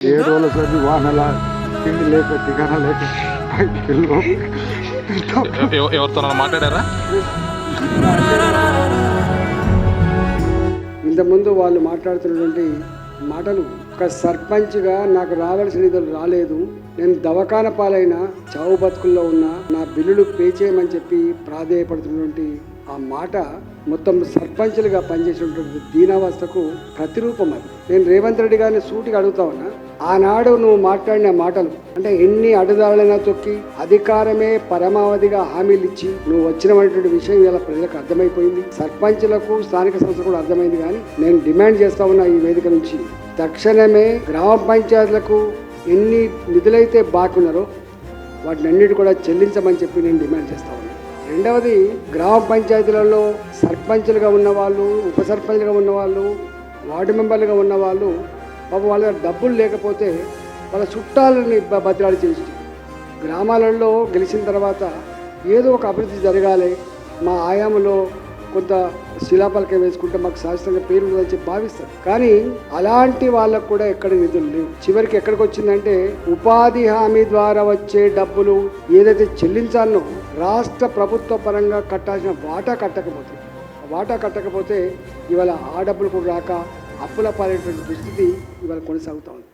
ఏడు రోజుల సరి వానల తిండి లేక టికాన లేక ఎవరితో మాట్లాడారా? ఇంతకుముందు వాళ్ళు మాట్లాడుతున్నటువంటి మాటలు ఒక సర్పంచ్గా నాకు రావాల్సిన నిధులు రాలేదు. నేను దవాఖాన పాలైన చావు బతుకుల్లో ఉన్న నా బిల్లులు పే చేయమని చెప్పి ప్రాధేయపడుతున్నటువంటి ఆ మాట మొత్తం సర్పంచ్లుగా పనిచేసినటువంటి దీనావస్థకు ప్రతిరూపం అది. నేను రేవంత్ రెడ్డి గారిని సూటిగా అడుగుతా ఉన్నా ఆనాడు నువ్వు మాట్లాడిన మాటలు అంటే ఎన్ని అడుదాలైనా తొక్కి అధికారమే పరమావధిగా హామీలు ఇచ్చి నువ్వు వచ్చినటువంటి విషయం ఇలా ప్రజలకు అర్థమైపోయింది. సర్పంచ్లకు స్థానిక సంస్థ కూడా అర్థమైంది కానీ నేను డిమాండ్ చేస్తా ఉన్నా ఈ వేదిక నుంచి. తక్షణమే గ్రామ పంచాయతీలకు ఎన్ని నిధులైతే బాకున్నారో వాటిని అన్నిటి కూడా చెల్లించమని చెప్పి నేను డిమాండ్ చేస్తా ఉన్నాను రెండవది గ్రామ పంచాయతీలలో సర్పంచులుగా ఉన్నవాళ్ళు ఉప సర్పంచ్లుగా ఉన్నవాళ్ళు వార్డు మెంబర్లుగా ఉన్నవాళ్ళు పాపం వాళ్ళ డబ్బులు లేకపోతే వాళ్ళ చుట్టాలని బ- బతిలాడి చేసి గ్రామాలలో గెలిచిన తర్వాత ఏదో ఒక అభివృద్ధి జరగాలి మా ఆయాములో కొంత శిలాపలకం వేసుకుంటే మాకు శాశ్వతంగా పేరు ఉందని చెప్పి భావిస్తారు. కానీ అలాంటి వాళ్ళకు కూడా ఎక్కడ నిధులు లేవు. చివరికి ఎక్కడికి వచ్చిందంటే ఉపాధి హామీ ద్వారా వచ్చే డబ్బులు ఏదైతే చెల్లించాలనో రాష్ట్ర ప్రభుత్వ పరంగా కట్టాల్సిన వాటా కట్టకపోతే వాటా కట్టకపోతే ఇవాళ ఆ డబ్బులు కూడా రాక అప్పుల పాలైనటువంటి దుస్థితి ఇవాళ కొనసాగుతా ఉంది.